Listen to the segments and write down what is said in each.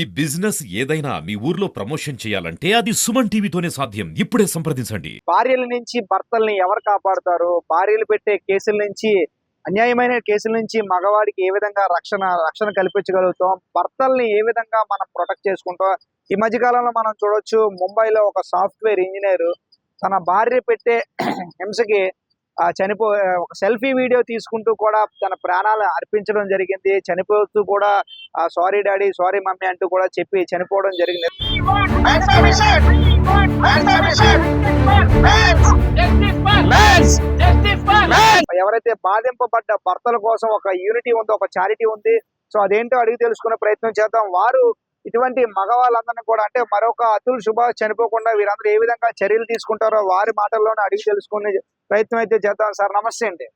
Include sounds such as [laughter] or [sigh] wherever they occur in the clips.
ఈ బిజినెస్ ఏదైనా మీ ఊర్లో ప్రమోషన్ చేయాలంటే అది సుమన్ టీవీతోనే సాధ్యం. ఇప్పుడే సంప్రదించండి. భార్యల నుంచి భర్తల్ని ఎవరు కాపాడుతారు? భార్యలు పెట్టే కేసుల నుంచి అన్యాయమైన కేసుల నుంచి మగవాడికి ఏ విధంగా రక్షణ రక్షణ కల్పించగలుగుతాం? భర్తల్ని ఏ విధంగా మనం ప్రొటెక్ట్ చేసుకుంటాం? ఈ మధ్య కాలంలో మనం చూడొచ్చు ముంబైలో ఒక సాఫ్ట్వేర్ ఇంజనీర్ తన భార్య పెట్టే హింసకి చనిపో ఒక సెల్ఫీ వీడియో తీసుకుంటూ కూడా తన ప్రాణాలు అర్పించడం జరిగింది. చనిపోతూ కూడా సారీ డాడీ సారీ మమ్మీ అంటూ కూడా చెప్పి చనిపోవడం జరిగింది. ఎవరైతే బాధింపబడ్డ భర్తల కోసం ఒక యూనిటీ ఉందో ఒక చారిటీ ఉంది సో అదేంటో అడిగి తెలుసుకునే ప్రయత్నం చేద్దాం. వారు ఇటువంటి మగవాళ్ళందరినీ కూడా అంటే మరొక అతుల్ సుభాష్ చనిపోకుండా వీరందరూ ఏ విధంగా చర్యలు తీసుకుంటారో వారి మాటల్లోనే అడిగి తెలుసుకునే ప్రయత్నం అయితే చేద్దాం సార్. నమస్తే అండి.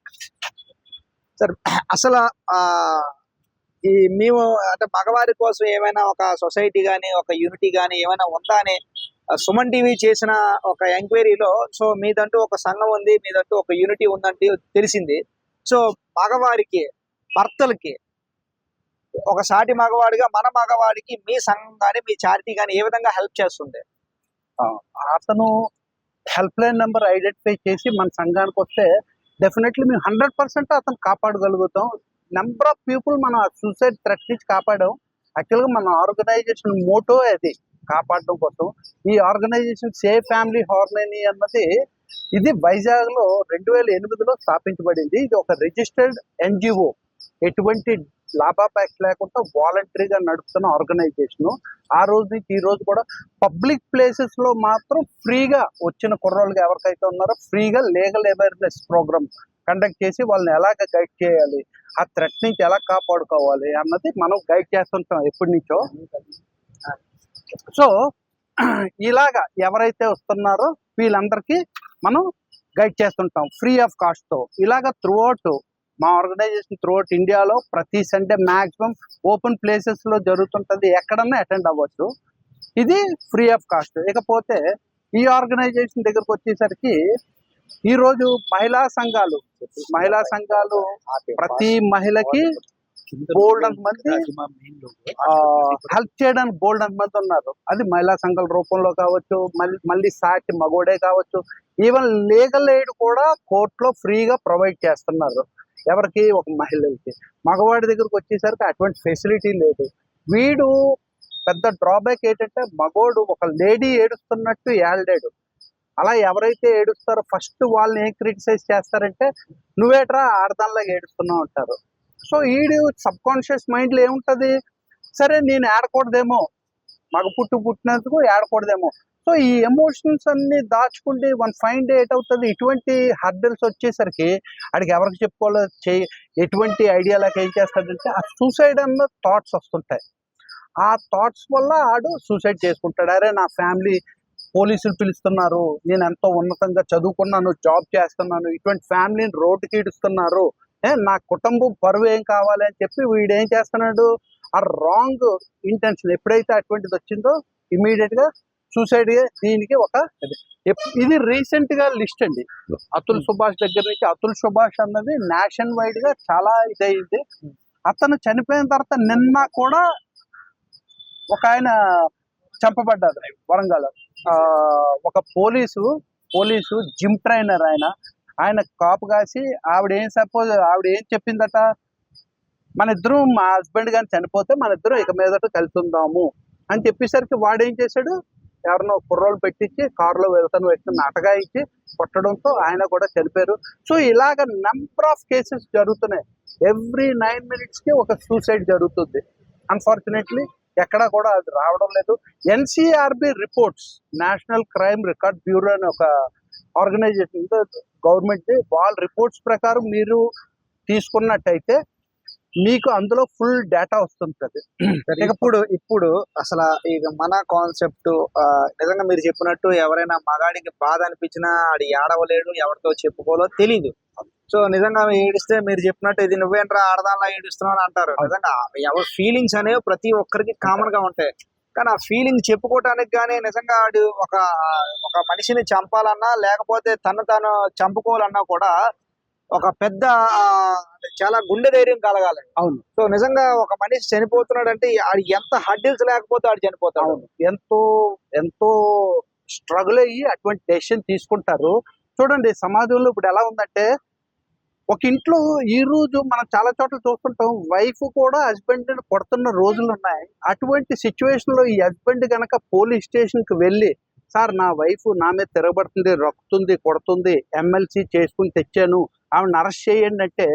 సార్ అసలు ఆ ఈ మేము అంటే మగవారి కోసం ఏమైనా ఒక సొసైటీ కానీ ఒక యూనిటీ కానీ ఏమైనా ఉందా అని సుమన్ టీవీ చేసిన ఒక ఎంక్వైరీలో సో మీదంటూ ఒక సంఘం ఉంది మీదంటూ ఒక యూనిటీ ఉందంటే తెలిసింది. సో మగవారికి భర్తలకి ఒక సాటి మగవాడిగా మన మగవాడికి మీ సంఘం కానీ మీ చారిటీ కానీ ఏ విధంగా హెల్ప్ చేస్తుంది? అతను హెల్ప్ లైన్ నెంబర్ ఐడెంటిఫై చేసి మన సంఘానికి వస్తే డెఫినెట్లీ మేము హండ్రెడ్ పర్సెంట్ అతను కాపాడగలుగుతాం. నెంబర్ ఆఫ్ పీపుల్ మనం సూసైడ్ థ్రెట్ నుంచి కాపాడాం. యాక్చువల్గా మన ఆర్గనైజేషన్ మోటో అది కాపాడడం కోసం. ఈ ఆర్గనైజేషన్ సేఫ్ ఫ్యామిలీ హార్మనీ అన్నది ఇది వైజాగ్లో రెండు వేల ఎనిమిదిలో స్థాపించబడింది. ఇది ఒక రిజిస్టర్డ్ ఎన్జిఓ ఎటువంటి లాభాపేక్ష లేకుండా వాలంటరీగా నడుపుతున్న ఆర్గనైజేషన్ ఆ రోజు నుంచి ఈ రోజు కూడా పబ్లిక్ ప్లేసెస్లో మాత్రం ఫ్రీగా వచ్చిన కుర్రోళ్ళకి ఎవరికైతే ఉన్నారో ఫ్రీగా లీగల్ అవేర్నెస్ ప్రోగ్రామ్ కండక్ట్ చేసి వాళ్ళని ఎలాగ గైడ్ చేయాలి? ఆ థ్రెట్ నుంచి ఎలా కాపాడుకోవాలి అన్నది మనం గైడ్ చేస్తుంటాం ఎప్పటి నుంచో. సో ఇలాగా ఎవరైతే వస్తున్నారో వీళ్ళందరికీ మనం గైడ్ చేస్తుంటాం ఫ్రీ ఆఫ్ కాస్ట్తో. ఇలాగ త్రూఅవుట్ మా ఆర్గనైజేషన్ త్రూఅవుట్ ఇండియాలో ప్రతి సండే మ్యాక్సిమం ఓపెన్ ప్లేసెస్లో ఎక్కడన్నా అటెండ్ అవ్వచ్చు. ఇది ఫ్రీ ఆఫ్ కాస్ట్. ఇకపోతే ఈ ఆర్గనైజేషన్ దగ్గరకు వచ్చేసరికి ఈ రోజు మహిళా సంఘాలు మహిళా సంఘాలు ప్రతి మహిళకి బోల్డ్ మంది హెల్ప్ చేయడానికి బోల్డ్ మంది ఉన్నారు. అది మహిళా సంఘాల రూపంలో కావచ్చు మళ్ళీ మళ్ళీ సాటి మగోడే కావచ్చు. ఈవెన్ లీగల్ ఎయిడ్ కూడా కోర్టులో ఫ్రీగా ప్రొవైడ్ చేస్తున్నారు. ఎవరికి? ఒక మహిళలకి. మగవాడి దగ్గరకు వచ్చేసరికి అటువంటి ఫెసిలిటీ లేదు. వీడు పెద్ద డ్రాబ్యాక్ ఏంటంటే మగోడు ఒక లేడీ ఏడుస్తున్నట్టు ఏళ్ళాడు అలా ఎవరైతే ఏడుస్తారో ఫస్ట్ వాళ్ళని ఏం క్రిటిసైజ్ చేస్తారంటే నువ్వేట్రా ఆడదానిలాగా ఏడుస్తున్నావు అంటారు సో ఈడు సబ్ కాన్షియస్ మైండ్లో ఏముంటది? సరే నేను ఏడకూడదేమో మగ పుట్టు పుట్టినందుకు ఏడకూడదేమో సో ఈ ఎమోషన్స్ అన్ని దాచుకుంటే వన్ ఫైన్ డే ఎట్ అవుతుంది. ఇటువంటి హర్డల్స్ వచ్చేసరికి ఆడికి ఎవరికి చెప్పుకోవాలో చేయి ఎటువంటి ఐడియాలకు ఏం చేస్తాడంటే ఆ సూసైడ్ అన్న థాట్స్ వస్తుంటాయి. ఆ థాట్స్ వల్ల ఆడు సూసైడ్ చేసుకుంటాడు. అరే నా ఫ్యామిలీ పోలీసులు పిలుస్తున్నారు. నేను ఎంతో ఉన్నతంగా చదువుకున్నాను జాబ్ చేస్తున్నాను. ఇటువంటి ఫ్యామిలీని రోడ్డుకి ఇడుస్తున్నారు నా కుటుంబం పరువు ఏం కావాలి అని చెప్పి వీడు ఏం చేస్తున్నాడు? ఆ రాంగ్ ఇంటెన్షన్ ఎప్పుడైతే అటువంటిది వచ్చిందో ఇమీడియట్గా సూసైడ్ దీనికి ఒక ఇది. ఇది రీసెంట్గా లిస్ట్ అండి. అతుల్ సుభాష్ దగ్గర నుంచి అతుల్ సుభాష్ అన్నది నేషన్ వైడ్గా చాలా ఇదైంది. అతను చనిపోయిన తర్వాత నిన్న కూడా ఒక ఆయన చంపబడ్డారు వరంగల్. ఒక పోలీసు పోలీసు జిమ్ ట్రైనర్ ఆయన. ఆయన కాపు కాసి ఆవిడ ఏం సపోజ్ ఆవిడ ఏం చెప్పిందట? మన ఇద్దరం మా హస్బెండ్ కానీ చనిపోతే మన ఇద్దరం ఇక మీదట కలిసి ఉందాము అని చెప్పేసరికి వాడు ఏం చేశాడు? ఎవరినో కుర్రోళ్ళు పెట్టించి కారులో వెళ్తాను వ్యక్తి అటగాయించి ఇచ్చి కొట్టడంతో ఆయన కూడా చనిపోయారు. సో ఇలాగ నెంబర్ ఆఫ్ కేసెస్ జరుగుతున్నాయి. ఎవ్రీ నైన్ మినిట్స్కి ఒక సూసైడ్ జరుగుతుంది. అన్ఫార్చునేట్లీ ఎక్కడా కూడా అది రావడం లేదు. NCRB reports national crime record bureau అని ఒక ఆర్గనైజేషన్ గవర్నమెంట్ వాళ్ళ రిపోర్ట్స్ ప్రకారం మీరు తీసుకున్నట్టయితే మీకు అందులో ఫుల్ డేటా వస్తుంటది [clears throat] ఇప్పుడు ఇప్పుడు అసలు ఇది మన కాన్సెప్ట్ నిజంగా మీరు చెప్పినట్టు ఎవరైనా మగాడికి బాధ అనిపించినా ఆడి ఆడవలేడు ఎవరితో చెప్పుకోలో తెలీదు. సో నిజంగా ఏడిస్తే మీరు చెప్పినట్టు ఇది నువ్వేంట్రా ఆడదానిలా ఏడుస్తున్నావు అని అంటారు. నిజంగా ఎవరి ఫీలింగ్స్ అనేవి ప్రతి ఒక్కరికి కామన్గా ఉంటాయి. కానీ ఆ ఫీలింగ్ చెప్పుకోవటానికి కానీ నిజంగా ఆడు ఒక ఒక మనిషిని చంపాలన్నా లేకపోతే తను తాను చంపుకోవాలన్నా కూడా ఒక పెద్ద చాలా గుండె ధైర్యం కలగాలి. అవును. సో నిజంగా ఒక మనిషి చనిపోతున్నాడు అంటే ఆడు ఎంత హడ్డిల్స్ లేకపోతే ఆడు చనిపోతాడు. ఎంతో ఎంతో స్ట్రగుల్ అయ్యి అటువంటి డెసిషన్ తీసుకుంటారు. చూడండి సమాజంలో ఇప్పుడు ఎలా ఉందంటే ఒక ఇంట్లో ఈ రోజు మనం చాలా చోట్ల చూస్తుంటాం వైఫ్ కూడా హస్బెండ్ కొడుతున్న రోజులు ఉన్నాయి. అటువంటి సిచ్యువేషన్లో ఈ హస్బెండ్ గనక పోలీస్ స్టేషన్కి వెళ్ళి సార్ నా వైఫ్ నా మీద తిరగబడుతుంది రొక్కుతుంది కొడుతుంది ఎమ్మెల్సీ చేసుకుని తెచ్చాను ఆవిడని అరెస్ట్ చేయండి అంటే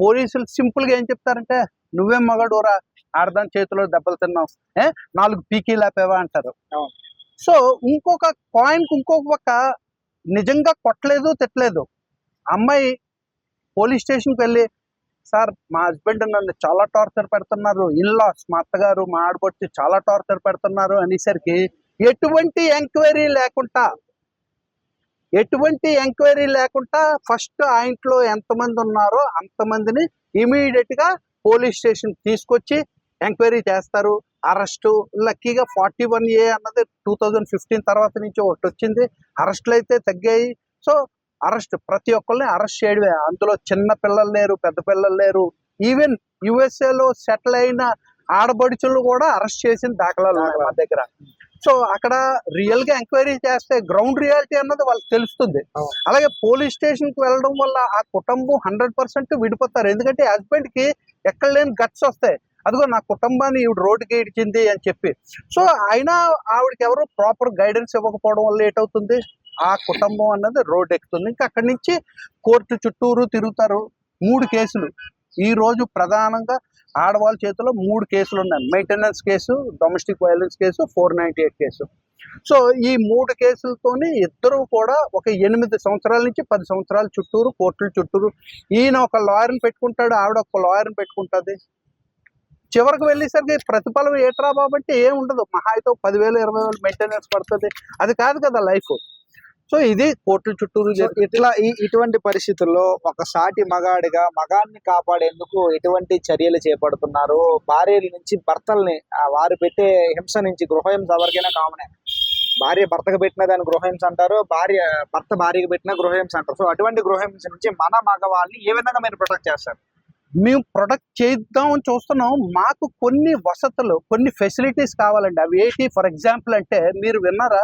పోలీసులు సింపుల్గా ఏం చెప్తారంటే నువ్వేం మగాడోరా ఆడదాని చేతిలో దెబ్బలు తిన్నావు ఏ నాలుగు పీకీ లేపేవా అంటారు. సో ఇంకొక కాయిన్ ఇంకొక పక్క నిజంగా కొట్టలేదు తిట్టలేదు. అమ్మాయి పోలీస్ స్టేషన్కి వెళ్ళి సార్ మా హస్బెండ్ నన్ను చాలా టార్చర్ పెడుతున్నారు. ఇన్లాస్ మా అత్తగారు మా ఆడబొచ్చి చాలా టార్చర్ పెడుతున్నారు అనేసరికి ఎటువంటి ఎంక్వైరీ లేకుండా ఎటువంటి ఎంక్వైరీ లేకుండా ఫస్ట్ ఆ ఇంట్లో ఎంతమంది ఉన్నారో అంతమందిని ఇమీడియట్గా పోలీస్ స్టేషన్ తీసుకొచ్చి ఎంక్వైరీ చేస్తారు. అరెస్టు లక్కీగా ఫార్టీ వన్ ఏ అన్నది టూ థౌజండ్ ఫిఫ్టీన్ తర్వాత నుంచి ఒకటి వచ్చింది. అరెస్టులు అయితే తగ్గాయి. సో అరెస్ట్ ప్రతి ఒక్కరిని అరెస్ట్ చేయడమే. అందులో చిన్న పిల్లలు లేరు పెద్ద పిల్లలు లేరు. ఈవెన్ యుఎస్ఏలో సెటిల్ అయిన ఆడబడుచులు కూడా అరెస్ట్ చేసిన దాఖలాలు ఉన్నాయి మా దగ్గర. సో అక్కడ రియల్గా ఎంక్వైరీ చేస్తే గ్రౌండ్ రియాలిటీ అన్నది వాళ్ళకి తెలుస్తుంది. అలాగే పోలీస్ స్టేషన్కి వెళ్ళడం వల్ల ఆ కుటుంబం హండ్రెడ్ పర్సెంట్ విడిపోతారు. ఎందుకంటే హస్బెండ్కి ఎక్కడ లేని గట్స్ వస్తాయి. అదిగో నా కుటుంబాన్ని ఈవిడ రోడ్డుకి ఇడిచింది అని చెప్పి. సో అయినా ఆవిడకి ఎవరు ప్రాపర్ గైడెన్స్ ఇవ్వకపోవడం వల్ల ఏటవుతుంది ఆ కుటుంబం అన్నది రోడ్ ఎక్కుతుంది. ఇంకా అక్కడి నుంచి కోర్టు చుట్టూరు తిరుగుతారు. మూడు కేసులు. ఈ రోజు ప్రధానంగా ఆడవాళ్ళ చేతిలో మూడు కేసులు ఉన్నాయి. Maintenance case domestic violence case four ninety eight case. So ఈ మూడు కేసులతోని ఇద్దరు కూడా ఒక ఎనిమిది సంవత్సరాల నుంచి పది సంవత్సరాల చుట్టూరు కోర్టుల చుట్టూరు. ఈయన ఒక లాయర్ని పెట్టుకుంటాడు ఆవిడ ఒక లాయర్ని పెట్టుకుంటుంది. చివరికి వెళ్ళేసరికి ప్రతిఫలం ఏట్రా బాబు అంటే ఏం ఉండదు. మహా అయితే పదివేలు ఇరవై వేలు మెయింటెనెన్స్ పడుతుంది. అది కాదు కదా లైఫ్. సో ఇది కోర్టుల చుట్టూరు ఇట్లా ఈ ఇటువంటి పరిస్థితుల్లో ఒక సాటి మగాడిగా మగాన్ని కాపాడేందుకు ఎటువంటి చర్యలు చేపడుతున్నారు? భార్యల నుంచి భర్తల్ని వారు పెట్టే హింస నుంచి గృహహింస ఎవరికైనా కామనే? భార్య భర్తకు పెట్టిన దాన్ని గృహహింస అంటారు భార్య భర్త భార్యకు పెట్టిన గృహహింస అంటారు. సో అటువంటి గృహహింస నుంచి మన మగవాళ్ళని ఏ విధంగా మీరు ప్రొటెక్ట్ చేస్తారు? మేము ప్రొడక్ట్ చేద్దామని చూస్తున్నాం. మాకు కొన్ని వసతులు కొన్ని ఫెసిలిటీస్ కావాలండి. అవి ఏంటి? ఫర్ ఎగ్జాంపుల్ అంటే మీరు విన్నారా?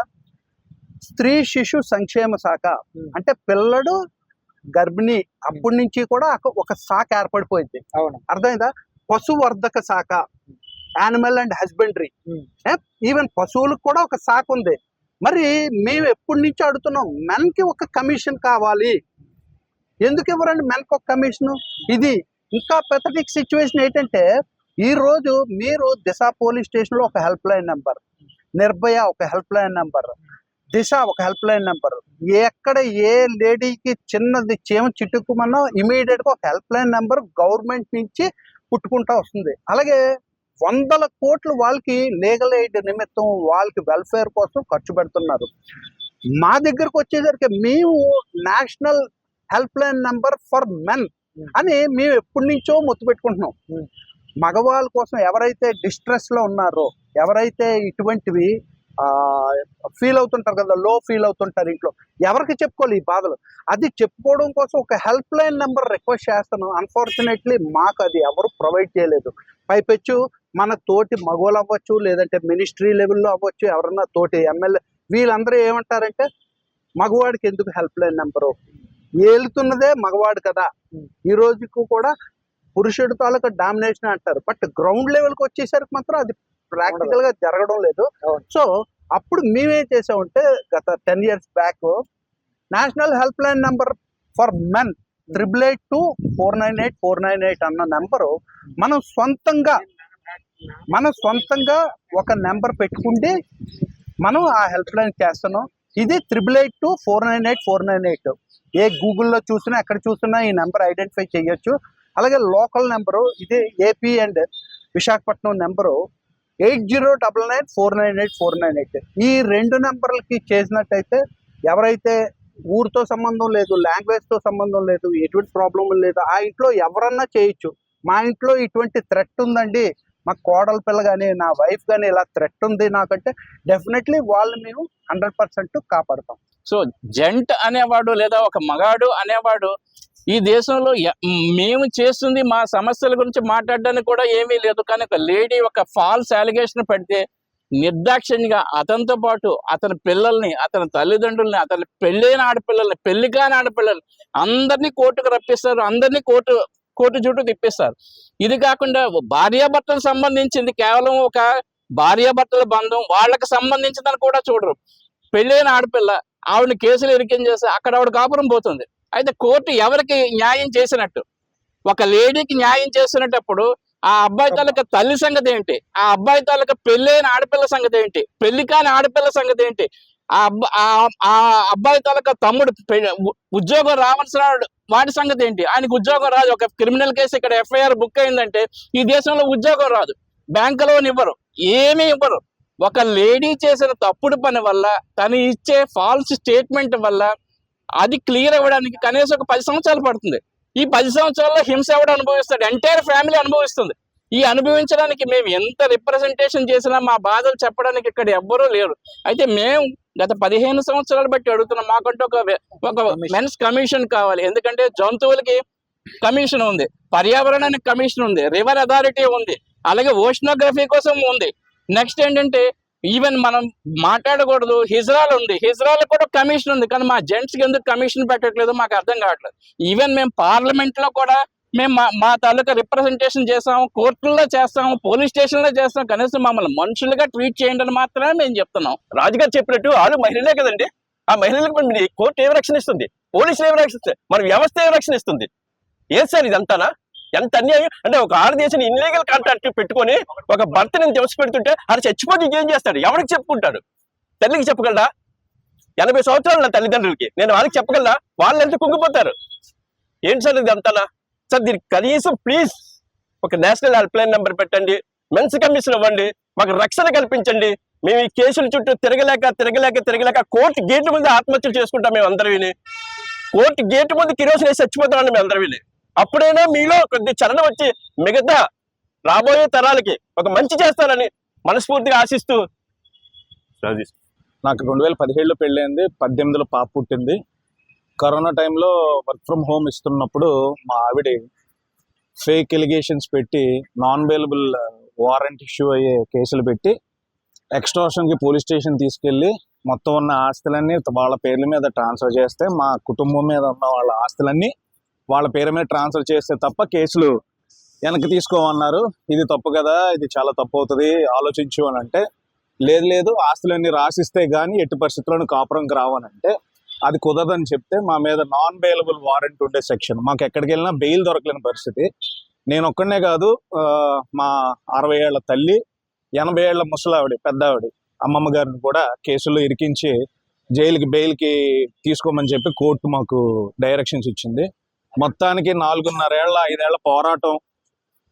స్త్రీ శిశు సంక్షేమ శాఖ. అంటే పిల్లడు గర్భిణి అప్పటి నుంచి కూడా ఒక- శాఖ ఏర్పడిపోయింది. అవును. అర్థమైందా? పశువర్ధక శాఖ. Animal and husbandry. ఈవెన్ పశువులకు కూడా ఒక శాఖ ఉంది. మరి మేము ఎప్పటి నుంచి అడుగుతున్నాం? మెన్కి ఒక కమిషన్ కావాలి. ఎందుకు ఇవ్వరండి మెన్ ఒక కమిషన్? ఇది ఇంకా పెథటిక్ సిచ్యువేషన్ ఏంటంటే ఈ రోజు మీరు దిశ పోలీస్ స్టేషన్లో ఒక హెల్ప్ లైన్ నెంబర్ నిర్భయ ఒక హెల్ప్ లైన్ నెంబర్ దిశ ఒక హెల్ప్ లైన్ నెంబర్. ఎక్కడ ఏ లేడీకి చిన్నది చేమ చిట్టుకుమన్నా ఇమీడియట్గా ఒక హెల్ప్ లైన్ నెంబర్ గవర్నమెంట్ నుంచి పుట్టుకుంటా వస్తుంది. అలాగే వందల కోట్లు వాళ్ళకి లీగల్ ఎయిడ్ నిమిత్తం వాళ్ళకి వెల్ఫేర్ కోసం ఖర్చు పెడుతున్నారు. మా దగ్గరకు వచ్చేసరికి మేము national helpline number for men అని మేము ఎప్పటి నుంచో ముత్తు పెట్టుకుంటున్నాం. మగవాళ్ళ కోసం ఎవరైతే డిస్ట్రెస్లో ఉన్నారో ఎవరైతే ఇటువంటివి ఫీల్ అవుతుంటారు కదా లో ఫీల్ అవుతుంటారు ఇంట్లో. ఎవరికి చెప్పుకోవాలి ఈ బాధలు? అది చెప్పుకోవడం కోసం ఒక హెల్ప్ లైన్ నెంబర్ రిక్వెస్ట్ చేస్తాను. అన్ఫార్చునేట్లీ మాకు అది ఎవరు ప్రొవైడ్ చేయలేదు. పైపెచ్చు మన తోటి మగవాళ్ళు అవ్వచ్చు లేదంటే మినిస్ట్రీ లెవెల్లో అవ్వచ్చు ఎవరన్నా తోటి ఎమ్మెల్యే వీళ్ళందరూ ఏమంటారంటే మగవాడికి ఎందుకు హెల్ప్ లైన్ నెంబరు ఏలుతున్నదే మగవాడు కదా. ఈ రోజుకు కూడా పురుషుడి తాలూకా డామినేషన్ అంటారు. బట్ గ్రౌండ్ లెవెల్కి వచ్చేసరికి మాత్రం అది ప్రాక్టికల్గా జరగడం లేదు. సో అప్పుడు మేమేం చేసామంటే గత ten years back national help line number for men triple eight two four nine eight four nine eight అన్న నెంబరు మనం సొంతంగా మనం సొంతంగా ఒక నెంబర్ పెట్టుకుంటే మనం ఆ హెల్ప్ లైన్ చేస్తున్నాం. ఇది triple eight two four nine eight four nine eight ఏ గూగుల్లో చూసినా ఎక్కడ చూసినా ఈ నెంబర్ ఐడెంటిఫై చేయొచ్చు. అలాగే లోకల్ నెంబరు ఇది AP and Visakhapatnam number eight zero double nine four nine eight four nine eight. ఈ రెండు నెంబర్లకి చేసినట్టయితే ఎవరైతే ఊరితో సంబంధం లేదు లాంగ్వేజ్తో సంబంధం లేదు ఎటువంటి ప్రాబ్లం లేదు ఆ ఇంట్లో ఎవరన్నా చేయొచ్చు. మా ఇంట్లో ఇటువంటి థ్రెట్ ఉందండి. మా కోడల పిల్ల కానీ నా వైఫ్ కానీ ఇలా థ్రెట్ ఉంది నాకంటే డెఫినెట్లీ వాళ్ళు మేము హండ్రెడ్ పర్సెంట్ కాపాడుతాం. సో జంట్ అనేవాడు లేదా ఒక మగాడు అనేవాడు ఈ దేశంలో మేము చేస్తుంది మా సమస్యల గురించి మాట్లాడడానికి కూడా ఏమీ లేదు. కానీ ఒక లేడీ ఒక ఫాల్స్ అలిగేషన్ పెడితే నిర్దాక్షిణ్యంగా అతనితో పాటు అతని పిల్లల్ని అతని తల్లిదండ్రుల్ని అతని పెళ్ళైన ఆడపిల్లల్ని పెళ్ళి కాని ఆడపిల్లల్ని అందరినీ కోర్టుకు రప్పిస్తారు. అందరినీ కోర్టు కోర్టు చుట్టూ తిప్పిస్తారు. ఇది కాకుండా భార్యాభర్తలకు సంబంధించింది కేవలం ఒక భార్యాభర్తల బంధం వాళ్ళకి సంబంధించిందని కూడా చూడరు. పెళ్ళైన ఆడపిల్ల ఆవిడని కేసులు ఇరికించేసి అక్కడ ఆవిడ కాపురం పోతుంది. అయితే కోర్టు ఎవరికి న్యాయం చేసినట్టు? ఒక లేడీకి న్యాయం చేసినప్పుడు ఆ అబ్బాయి తాలూకా తల్లి సంగతి ఏంటి? ఆ అబ్బాయి తాలూకా పెళ్ళైన ఆడపిల్ల సంగతి ఏంటి? పెళ్ళి కాని ఆడపిల్ల సంగతి ఏంటి? ఆ అబ్బా ఆ- ఆ అబ్బాయి తాలూకా తమ్ముడు ఉద్యోగం రావాల్సిన వాడి సంగతి ఏంటి? ఆయనకు ఉద్యోగం రాదు. ఒక క్రిమినల్ కేసు ఇక్కడ ఎఫ్ఐఆర్ బుక్ అయిందంటే ఈ దేశంలో ఉద్యోగం రాదు. బ్యాంక్ లోన్ ఇవ్వరు. ఏమీ ఇవ్వరు. ఒక లేడీ చేసిన తప్పుడు పని వల్ల తను ఇచ్చే ఫాల్స్ స్టేట్మెంట్ వల్ల అది క్లియర్ అవ్వడానికి కనీసం ఒక పది సంవత్సరాలు పడుతుంది. ఈ పది సంవత్సరాల్లో హింస ఎవడు అనుభవిస్తాడు? ఎంటైర్ ఫ్యామిలీ అనుభవిస్తుంది. ఈ అనుభవించడానికి మేము ఎంత రిప్రజెంటేషన్ చేసినా మా బాధలు చెప్పడానికి ఇక్కడ ఎవ్వరూ లేరు. అయితే మేము గత పదిహేను సంవత్సరాలు బట్టి అడుగుతున్నాం. మాకంటూ ఒక ఒక మెన్స్ కమిషన్ కావాలి. ఎందుకంటే జంతువులకి కమిషన్ ఉంది. పర్యావరణానికి కమిషన్ ఉంది. రివర్ అథారిటీ ఉంది. అలాగే ఓషనోగ్రఫీ కోసం ఉంది. నెక్స్ట్ ఏంటంటే ఈవెన్ మనం మాట్లాడకూడదు. హిజ్రాల్ ఉంది. హిజ్రాల్ కూడా కమిషన్ ఉంది. కానీ మా జెంట్స్కి ఎందుకు కమిషన్ పెట్టట్లేదు? మాకు అర్థం కావట్లేదు. ఈవెన్ మేము పార్లమెంట్లో కూడా మేము మా మా తాలూకా రిప్రజెంటేషన్ చేస్తాము కోర్టుల్లో చేస్తాము పోలీస్ స్టేషన్లో చేస్తాం కనీసం మమ్మల్ని మనుషులుగా ట్రీట్ చేయండి అని మాత్రమే మేము చెప్తున్నాం. రాజుగారు చెప్పినట్టు వాళ్ళు మహిళలే కదండి. ఆ మహిళలకు కోర్టు ఏమి రక్షణ ఇస్తుంది? పోలీసులు ఏమి రక్షణ మన వ్యవస్థ ఏమి రక్షణ ఇస్తుంది? ఏం సార్ ఇదంతానా? ఎంత అన్యాయం? అంటే ఒక ఆడదేశం ఇన్లీగల్ కాంట్రాక్ట్ పెట్టుకొని ఒక భర్తని దివసి పెడుతుంటే అది చచ్చిపోతే ఏం చేస్తాడు? ఎవరికి చెప్పుకుంటాడు? తల్లికి చెప్పగలరా ఎనభై సంవత్సరాలు నా తల్లిదండ్రులకి. నేను వాళ్ళకి చెప్పగలరా వాళ్ళు ఎంత కుంగిపోతారు? ఏంటి సార్ ఇది అంతానా? సార్ దీనికి కనీసం ప్లీజ్ ఒక నేషనల్ హెల్ప్ లైన్ నెంబర్ పెట్టండి. మెన్స్ కమిషన్ ఇవ్వండి. మాకు రక్షణ కల్పించండి. మేము ఈ కేసుల చుట్టూ తిరగలేక తిరగలేక తిరగలేక కోర్టు గేట్ ముందు ఆత్మహత్యలు చేసుకుంటాం మేము అందరి విని కోర్టు గేట్ ముందు కిరోసిన వేసి చచ్చిపోతామండి మేము అందరి విని అప్పుడైనా మీలో కొద్ది చలన వచ్చి మిగతా రాబోయే తరాలకి ఒక మంచి చేస్తారని మనస్ఫూర్తిగా ఆశిస్తూ రాజేష్. నాకు రెండు వేల పదిహేడులో పెళ్ళైంది పద్దెనిమిదిలో పాప పుట్టింది కరోనా టైంలో వర్క్ ఫ్రమ్ హోమ్ ఇస్తున్నప్పుడు మా ఆవిడ ఫేక్ ఎలిగేషన్స్ పెట్టి నాన్ అవైలబుల్ వారెంట్ ఇష్యూ అయ్యే కేసులు పెట్టి ఎక్స్ట్రాషన్కి పోలీస్ స్టేషన్ తీసుకెళ్ళి మొత్తం ఉన్న ఆస్తులన్నీ వాళ్ళ పేర్ల మీద ట్రాన్స్ఫర్ చేస్తే మా కుటుంబం మీద ఉన్న వాళ్ళ ఆస్తులన్నీ వాళ్ళ పేరు మీద ట్రాన్స్ఫర్ చేస్తే తప్ప కేసులు వెనక్కి తీసుకోమన్నారు. ఇది తప్పు కదా ఇది చాలా తప్పు అవుతుంది ఆలోచించు అని అంటే లేదు లేదు ఆస్తులన్నీ రాసిస్తే కానీ ఎట్టి పరిస్థితుల్లోనూ కాపురంకి రావనంటే అది కుదరదని చెప్తే మా మీద నాన్ బెయిలబుల్ వారెంట్ ఉండే సెక్షన్ మాకు ఎక్కడికి వెళ్ళినా బెయిల్ దొరకలేని పరిస్థితి. నేను ఒక్కడనే కాదు మా అరవై ఏళ్ళ తల్లి ఎనభై ఏళ్ళ ముసలావిడి పెద్ద అమ్మమ్మ గారిని కూడా కేసుల్లో ఇరికించి జైలుకి బెయిల్కి తీసుకోమని చెప్పి కోర్టు మాకు డైరెక్షన్స్ ఇచ్చింది. మొత్తానికి నాలుగున్నరేళ్ళ ఐదేళ్ళ పోరాటం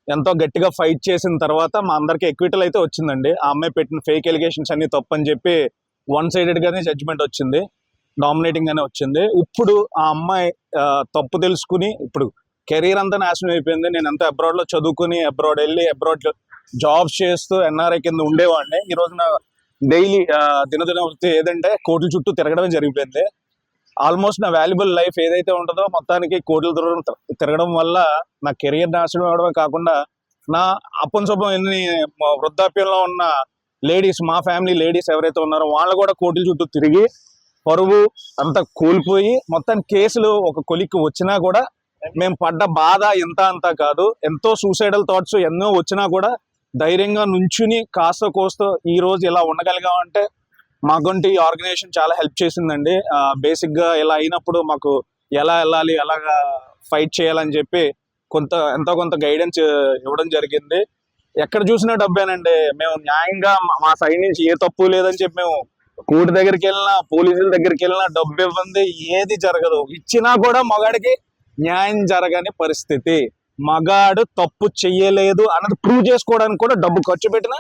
ఎంతో గట్టిగా ఫైట్ చేసిన తర్వాత మా అందరికి ఎక్విటల్ అయితే వచ్చిందండి. ఆ అమ్మాయి పెట్టిన ఫేక్ ఎలిగేషన్స్ అన్ని తప్పని చెప్పి వన్ సైడెడ్ గానే జడ్జిమెంట్ వచ్చింది. డామినేటింగ్ గానే వచ్చింది. ఇప్పుడు ఆ అమ్మాయి తప్పు తెలుసుకుని ఇప్పుడు కెరీర్ అంతా నాశనం అయిపోయింది. నేను ఎంత అబ్రాడ్లో చదువుకుని అబ్రాడ్ వెళ్ళి అబ్రాడ్ జాబ్స్ చేస్తూ ఎన్ఆర్ఐ కింద ఉండేవాడిని. ఈ రోజున డైలీ దినదిన వృత్తి ఏదంటే కోట్ల చుట్టూ తిరగడమే జరిగిపోయింది. ఆల్మోస్ట్ నా వాల్యుబుల్ లైఫ్ ఏదైతే ఉంటుందో మొత్తానికి కోట్ల దూరం తిరగడం వల్ల నా కెరియర్ నాశనం అవడమే కాకుండా నా అప్పన్ శుభం ఎన్ని వృద్ధాప్యంలో ఉన్న లేడీస్ మా ఫ్యామిలీ లేడీస్ ఎవరైతే ఉన్నారో వాళ్ళు కూడా కోటిల చుట్టూ తిరిగి పరువు అంతా కోల్పోయి మొత్తం కేసులు ఒక కొలిక్కి వచ్చినా కూడా మేము పడ్డ బాధ ఎంత అంతా కాదు. ఎంతో సూసైడల్ థాట్స్ ఎన్నో వచ్చినా కూడా ధైర్యంగా నుంచుని కాస్త కోస్తో ఈ రోజు ఇలా ఉండగలిగామంటే మాకంటూ ఈ ఆర్గనైజేషన్ చాలా హెల్ప్ చేసిందండి. బేసిక్గా ఇలా అయినప్పుడు మాకు ఎలా వెళ్ళాలి ఎలాగా ఫైట్ చేయాలని చెప్పి కొంత ఎంతో కొంత గైడెన్స్ ఇవ్వడం జరిగింది. ఎక్కడ చూసినా డబ్బేనండి. మేము న్యాయంగా మా- మా సైడ్ నుంచి ఏ తప్పు లేదని చెప్పి మేము కోర్టు దగ్గరికి వెళ్ళినా పోలీసుల దగ్గరికి వెళ్ళినా డబ్బు ఇవ్వండి ఏది జరగదు. ఇచ్చినా కూడా మగాడికి న్యాయం జరగని పరిస్థితి. మగాడు తప్పు చెయ్యలేదు అన్నది ప్రూవ్ చేసుకోవడానికి కూడా డబ్బు ఖర్చు పెట్టినా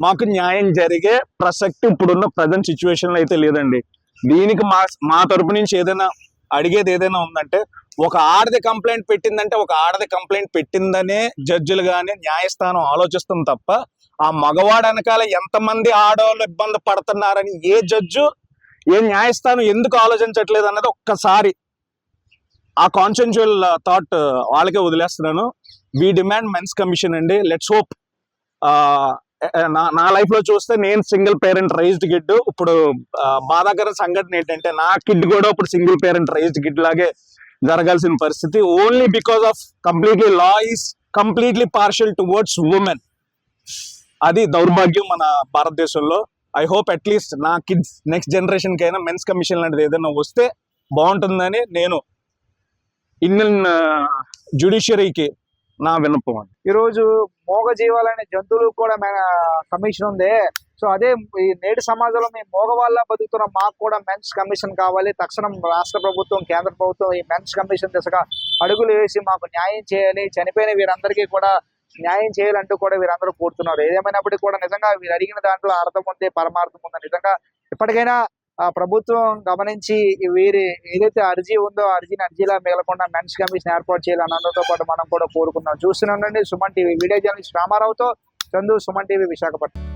మాకు న్యాయం జరిగే ప్రసక్తి ఇప్పుడున్న ప్రజెంట్ సిచ్యువేషన్లో అయితే లేదండి. దీనికి మా మా తరపు నుంచి ఏదైనా అడిగేది ఏదైనా ఉందంటే ఒక ఆడది కంప్లైంట్ పెట్టిందంటే ఒక ఆడది కంప్లైంట్ పెట్టిందనే జడ్జిలు కానీ న్యాయస్థానం ఆలోచిస్తుంది తప్ప ఆ మగవాడు వెనకాల ఎంతమంది ఆడవాళ్ళు ఇబ్బంది పడుతున్నారని ఏ జడ్జు ఏ న్యాయస్థానం ఎందుకు ఆలోచించట్లేదు అన్నది ఒక్కసారి ఆ కాన్సెన్చువల్ థాట్ వాళ్ళకే వదిలేస్తున్నాను. వి డిమాండ్ మెన్స్ కమిషన్ అండి. లెట్స్ హోప్ నా నా లైఫ్లో చూస్తే నేను సింగిల్ పేరెంట్ రైజ్డ్ కిడ్ ఇప్పుడు ఆ, బాధాకర సంఘటన ఏంటంటే నా కిడ్ కూడా ఇప్పుడు సింగిల్ పేరెంట్ రైజ్డ్ కిడ్ లాగే జరగాల్సిన పరిస్థితి. Only because of completely law is completely partial towards women అది దౌర్భాగ్యం మన భారతదేశంలో. ఐ హోప్ అట్లీస్ట్ నా కిడ్స్ నెక్స్ట్ జనరేషన్కి అయినా మెన్స్ కమిషన్ లాంటిది ఏదైనా వస్తే బాగుంటుందని నేను ఇండియన్ జ్యుడిషియరీకి నా విన్నపం అండి. ఈ మోగ జీవాలనే జంతువులకు కూడా కమిషన్ ఉంది. సో అదే ఈ నేటి సమాజంలో మేము మోగవాళ్ళ బతుకుతున్న మాకు కూడా మెన్స్ కమిషన్ కావాలి. తక్షణం రాష్ట్ర ప్రభుత్వం కేంద్ర ప్రభుత్వం ఈ మెన్స్ కమిషన్ దిశగా అడుగులు వేసి మాకు న్యాయం చేయాలి. చనిపోయిన వీరందరికీ కూడా న్యాయం చేయాలంటూ కూడా వీరందరూ కోరుతున్నారు. ఏదేమైనప్పటికీ కూడా నిజంగా వీరు అడిగిన దాంట్లో అర్థం ఉంది పరమార్థం ఉంది. నిజంగా ఇప్పటికైనా ప్రభుత్వం గమనించి వీరి ఏదైతే అర్జీ ఉందో అర్జీని అర్జీలా మిగలకుండా మెన్స్ కమిషన్ ఏర్పాటు చేయాలని అనడంతో పాటు మనం కూడా కోరుకున్నాం. చూస్తున్నాం సుమన్ టీవీ వీడియో జర్నలిస్ట్ రామారావుతో చందు సుమన్ టీవీ విశాఖపట్నం.